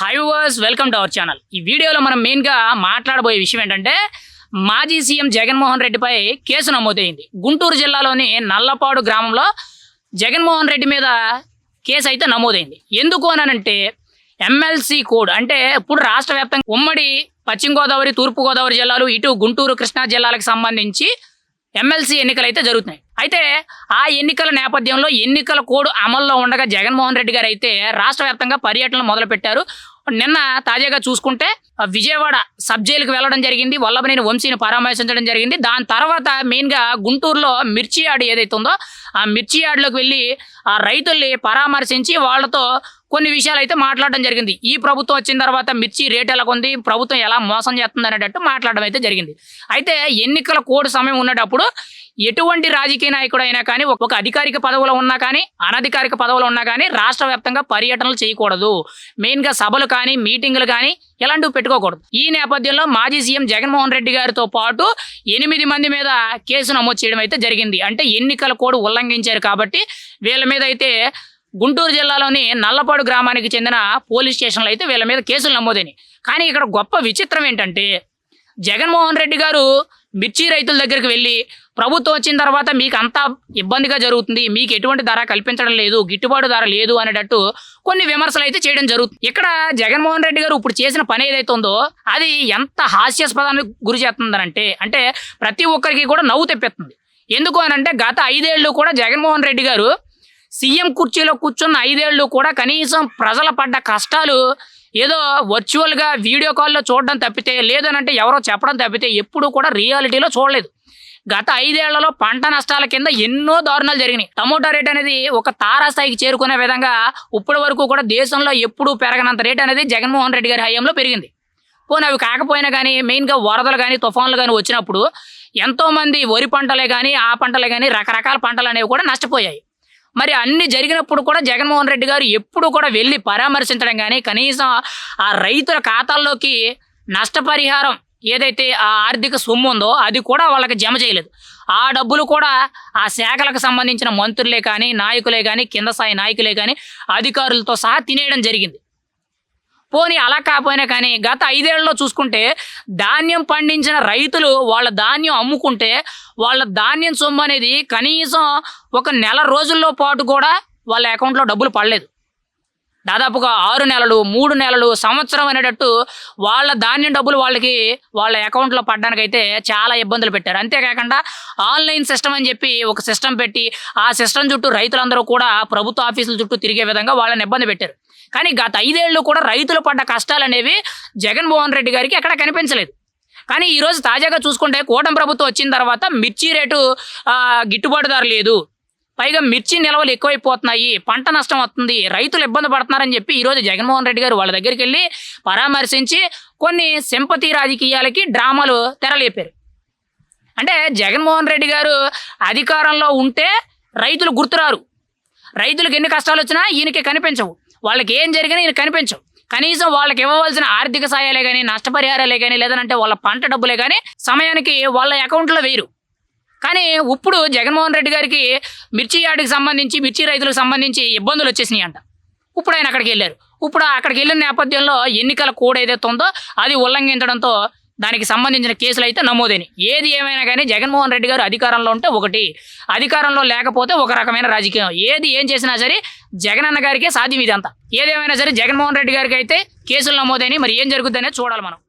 Hi viewers welcome to our channel ఈ వీడియోలో మనం మెయిన్గా మాట్లాడబోయే విషయం ఏంటంటే మాజీ సీఎం జగన్మోహన్ రెడ్డిపై కేసు నమోదైంది. గుంటూరు జిల్లాలోని నల్లపాడు గ్రామంలో జగన్మోహన్ రెడ్డి మీద కేసు అయితే నమోదైంది. ఎందుకు అనంటే ఎమ్మెల్సీ కోడ్ అంటే ఇప్పుడు రాష్ట్ర వ్యాప్తంగా ఉమ్మడి పశ్చిమ గోదావరి తూర్పు గోదావరి జిల్లాలు ఇటు గుంటూరు కృష్ణా జిల్లాలకు సంబంధించి ఎమ్మెల్సీ ఎన్నికలు అయితే జరుగుతున్నాయి. అయితే ఆ ఎన్నికల నేపథ్యంలో ఎన్నికల కోడ్ అమల్లో ఉండగా జగన్మోహన్ రెడ్డి గారు అయితే రాష్ట్ర వ్యాప్తంగా పర్యటనలు మొదలుపెట్టారు. నిన్న తాజాగా చూసుకుంటే విజయవాడ సబ్ జైలుకు వెళ్ళడం జరిగింది. వల్లభనేని వంశీని పరామర్శించడం జరిగింది. దాని తర్వాత మెయిన్గా గుంటూరులో మిర్చి యార్డ్ ఏదైతే ఉందో ఆ మిర్చి యార్డ్లోకి వెళ్ళి ఆ రైతుల్ని పరామర్శించి వాళ్ళతో కొన్ని విషయాలు అయితే మాట్లాడడం జరిగింది. ఈ ప్రభుత్వం వచ్చిన తర్వాత మిర్చి రేట్ ఎలా ఉంది ప్రభుత్వం ఎలా మోసం చేస్తుంది అనేటట్టు మాట్లాడడం అయితే జరిగింది. అయితే ఎన్నికల కోడ్ సమయం ఉన్నప్పుడు ఎటువంటి రాజకీయ నాయకుడు అయినా కానీ ఒక అధికారిక పదవిలో ఉన్నా కానీ అనధికారిక పదవులు ఉన్నా కానీ రాష్ట్ర వ్యాప్తంగా పర్యటనలు చేయకూడదు. మెయిన్గా సభలు కానీ మీటింగులు కానీ ఇలాంటివి పెట్టుకోకూడదు. ఈ నేపథ్యంలో మాజీ సీఎం జగన్మోహన్ రెడ్డి గారితో పాటు ఎనిమిది మంది మీద కేసు నమోదు చేయడం అయితే జరిగింది. అంటే ఎన్నికల కోడ్ ఉల్లంఘించారు కాబట్టి వీళ్ళ మీద అయితే గుంటూరు జిల్లాలోని నల్లపాడు గ్రామానికి చెందిన పోలీస్ స్టేషన్లో అయితే వీళ్ళ మీద కేసులు నమోదైనవి కానీ ఇక్కడ గొప్ప విచిత్రం ఏంటంటే జగన్మోహన్ రెడ్డి గారు మిర్చి రైతుల దగ్గరికి వెళ్ళి ప్రభుత్వం వచ్చిన తర్వాత మీకు అంతా ఇబ్బందిగా జరుగుతుంది మీకు ఎటువంటి ధర కల్పించడం లేదు గిట్టుబాటు ధర లేదు అనేటట్టు కొన్ని విమర్శలు అయితే చేయడం జరుగుతుంది. ఇక్కడ జగన్మోహన్ రెడ్డి గారు ఇప్పుడు చేసిన పని ఏదైతే ఉందో అది ఎంత హాస్యాస్పదానికి గురి చేస్తుందనంటే అంటే ప్రతి ఒక్కరికి కూడా నవ్వు తెప్పిస్తుంది. ఎందుకు అనంటే గత ఐదేళ్ళు కూడా జగన్మోహన్ రెడ్డి గారు సీఎం కుర్చీలో కూర్చున్న ఐదేళ్ళు కూడా కనీసం ప్రజల పడ్డ కష్టాలు ఏదో వర్చువల్గా వీడియో కాల్లో చూడడం తప్పితే లేదనంటే ఎవరో చెప్పడం తప్పితే ఎప్పుడూ కూడా రియాలిటీలో చూడలేదు. గత ఐదేళ్ళలో పంట నష్టాల కింద ఎన్నో దారుణాలు జరిగినాయి. టమోటా రేట్ అనేది ఒక తారాస్థాయికి చేరుకునే విధంగా ఇప్పటి వరకు కూడా దేశంలో ఎప్పుడూ పెరగనంత రేట్ అనేది జగన్మోహన్ రెడ్డి గారి హయాంలో పెరిగింది. పోనీ అవి కాకపోయినా కానీ మెయిన్గా వరదలు కానీ తుఫాన్లు కానీ వచ్చినప్పుడు ఎంతోమంది వరి పంటలే కానీ ఆ పంటలే కానీ రకరకాల పంటలు అనేవి కూడా నష్టపోయాయి. మరి అన్ని జరిగినప్పుడు కూడా జగన్మోహన్ రెడ్డి గారు ఎప్పుడు కూడా వెళ్ళి పరామర్శించడం కానీ కనీసం ఆ రైతుల ఖాతాల్లోకి నష్టపరిహారం ఏదైతే ఆ ఆర్థిక సొమ్ము ఉందో అది కూడా వాళ్ళకి జమ చేయలేదు. ఆ డబ్బులు కూడా ఆ శాఖలకు సంబంధించిన మంత్రులే కానీ నాయకులే కానీ కింద స్థాయి నాయకులే కానీ అధికారులతో సహా తినేయడం జరిగింది. పోనీ అలా కాకపోయినా కానీ గత ఐదేళ్ళలో చూసుకుంటే ధాన్యం పండించిన రైతులు వాళ్ళ ధాన్యం అమ్ముకుంటే వాళ్ళ ధాన్యం సొమ్ము అనేది కనీసం ఒక నెల రోజుల్లో పాటు కూడా వాళ్ళ అకౌంట్లో డబ్బులు పడలేదు. దాదాపుగా ఆరు నెలలు మూడు నెలలు సంవత్సరం అనేటట్టు వాళ్ళ ధాన్యం డబ్బులు వాళ్ళకి వాళ్ళ అకౌంట్లో పడ్డానికైతే చాలా ఇబ్బందులు పెట్టారు. అంతేకాకుండా ఆన్లైన్ సిస్టమ్ అని చెప్పి ఒక సిస్టమ్ పెట్టి ఆ సిస్టమ్ చుట్టూ రైతులందరూ కూడా ప్రభుత్వ ఆఫీసుల చుట్టూ తిరిగే విధంగా వాళ్ళని ఇబ్బంది పెట్టారు. కానీ గత ఐదేళ్ళు కూడా రైతులు పడ్డ కష్టాలు అనేవి జగన్మోహన్ రెడ్డి గారికి ఎక్కడ కనిపించలేదు. కానీ ఈరోజు తాజాగా చూసుకుంటే కూటమి ప్రభుత్వం వచ్చిన తర్వాత మిర్చి రేటు గిట్టుబాటు ధర లేదు. పైగా మిర్చి నిల్వలు ఎక్కువైపోతున్నాయి పంట నష్టం వస్తుంది రైతులు ఇబ్బంది పడుతున్నారని చెప్పి ఈరోజు జగన్మోహన్ రెడ్డి గారు వాళ్ళ దగ్గరికి వెళ్ళి పరామర్శించి కొన్ని సింపతి రాజకీయాలకి డ్రామాలు తెరలేపారు. అంటే జగన్మోహన్ రెడ్డి గారు అధికారంలో ఉంటే రైతులు గుర్తురారు. రైతులకు ఎన్ని కష్టాలు వచ్చినా ఈయనకి కనిపించవు. వాళ్ళకి ఏం జరిగినా ఈయన కనిపించవు. కనీసం వాళ్ళకి ఇవ్వవలసిన ఆర్థిక సాయాలే కానీ నష్టపరిహారాలే కానీ లేదంటే వాళ్ళ పంట డబ్బులే కానీ సమయానికి వాళ్ళ అకౌంట్లో వేయరు. కానీ ఇప్పుడు జగన్మోహన్ రెడ్డి గారికి మిర్చి యార్డుకి సంబంధించి మిర్చి రైతులకు సంబంధించి ఇబ్బందులు వచ్చేసినాయి అంట. ఇప్పుడు ఆయన అక్కడికి వెళ్ళారు. ఇప్పుడు అక్కడికి వెళ్ళిన నేపథ్యంలో ఎన్నికల కోడ్ ఏదైతే ఉందో అది ఉల్లంఘించడంతో దానికి సంబంధించిన కేసులు అయితే నమోదైనవి ఏది ఏమైనా కానీ జగన్మోహన్ రెడ్డి గారు అధికారంలో ఉంటే ఒకటి. అధికారంలో లేకపోతే ఒక రకమైన రాజకీయం. ఏది ఏం చేసినా సరే జగనన్న గారికే సాధ్యం ఇదంతా. ఏదేమైనా సరే జగన్మోహన్ రెడ్డి గారికి అయితే కేసులు నమోదైనవి మరి ఏం జరుగుతుందనే చూడాలి మనం.